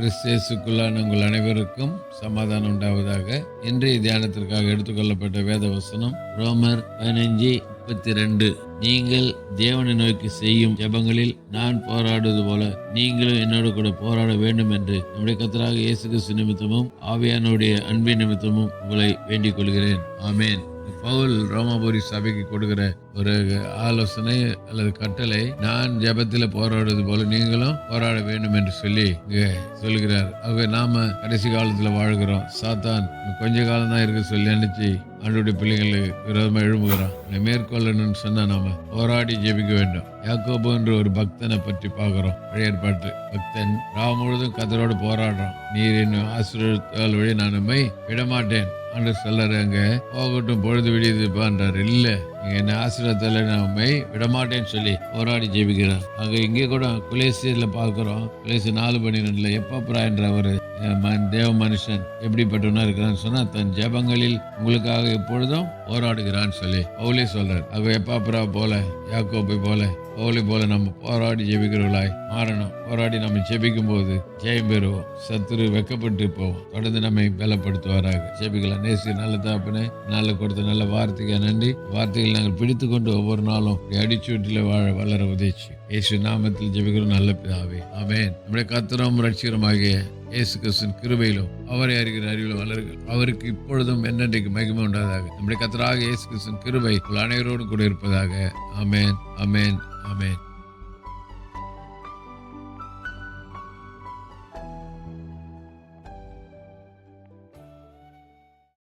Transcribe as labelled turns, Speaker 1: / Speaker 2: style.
Speaker 1: கிறிஸ்தேசுக்குள்ளான உங்கள் அனைவருக்கும் சமாதானம் உண்டாவதாக. இன்றைய தியானத்திற்காக எடுத்துக்கொள்ளப்பட்ட வேத வசனம் ரோமர் பதினஞ்சு முப்பத்தி ரெண்டு நீங்கள் தேவனை நோக்கி செய்யும் ஜபங்களில் நான் போராடுவது போல நீங்களும் என்னோடு கூட போராட வேண்டும் என்று நம்முடைய கத்தராக இயேசு கிறிஸ்து நிமித்தமும் ஆவியானுடைய அன்பின் நிமித்தமும் உங்களை வேண்டிக் கொள்கிறேன். ஆமேன். பவுல் ரோமாபுரி சபைக்கு கொடுக்கிற ஒரு ஆலோசனை அல்லது கட்டளை நான் ஜெபத்தில் போராடுவது போல நீங்களும் போராட வேண்டும் என்று சொல்லி சொல்கிறார். ஆகவே நாம கடைசி காலத்தில் வாழ்கிறோம். சாத்தான் கொஞ்ச காலம் தான் இருக்க சொல்லி நினைச்சு ஆண்டுடைய பிள்ளைகளை விரோதமாக எழும்புகிறான். மேற்கொள்ளணும்னு சொன்னால் நாம் போராடி ஜெபிக்க வேண்டும். யாக்கோபு என்ற ஒரு பக்தனை பற்றி பார்க்குறோம். பழைய ஏற்பாட்டு. பக்தன் ராவ முழுதும் கத்தரோடு போராடுறான். நீர் என்ன ஆசீர்வதித்தால் வழி நான் நம்மை விடமாட்டேன். ஆண்டு சொல்லறாங்க போகட்டும் பொழுது விடியதுப்பான்றார் இல்லை என் என்ன நான் உண்மை விடமாட்டேன்னு சொல்லி போராடி ஜெபிக்கிறார் அங்கே இங்கே கூட குலேசியில் பார்க்குறோம். குலேசி நாலு பன்னிரெண்டுல எப்பப்பரா என்ற ஒரு ம- தேவ மனுஷன் எப்படிப்பட்டவனா இருக்கிறான்னு சொன்னால் தன் ஜெபங்களில் உங்களுக்காக எப்பொழுதும் போராடுகிறான்னு சொல்லி பவுலே சொல்கிறார் ஆக எப்பாப்பரா போல யாக்கோப்பை போல கோலி போல நம்ம போராடி ஜெபிக்கிறவர்களாய் மாறணும். போராடி நம்ம ஜெபிக்கும் போது ஜெயம் பெறுவோம். சத்துரு வெக்கப்பட்டு போவோம். தொடர்ந்து நம்மை பலப்படுத்துவாராக. ஜெபிக்கலாம் நேசி நல்ல தாப்பினே நல்ல கொடுத்த நல்ல வார்த்தைக்கு நன்றி. வார்த்தைகள் நாங்கள் பிடித்து கொண்டு ஒவ்வொரு நாளும் அடிச்சூட்டில் வாழ வளர உதவிச்சு. இயேசு நாமத்தில் ஜெபிக்கிறோம். நல்ல பிதாவே. ஆமேன். நம்முடைய கத்திரம் ரட்சிகரமாகிய இயேசு கிறிஸ்துவின் கிருபையிலும் அவரை அறிகிற அறிவிலும் வளர்கள் அவருக்கு இப்பொழுதும் என்னென்றைக்கு மகிமை உண்டாதாக நம்முடைய கத்தராக இயேசு கிறிஸ்துவின் கிருபை உங்கள் அனைவரோடும் கூட இருப்பதாக. ஆமேன். அமேன் அமேன்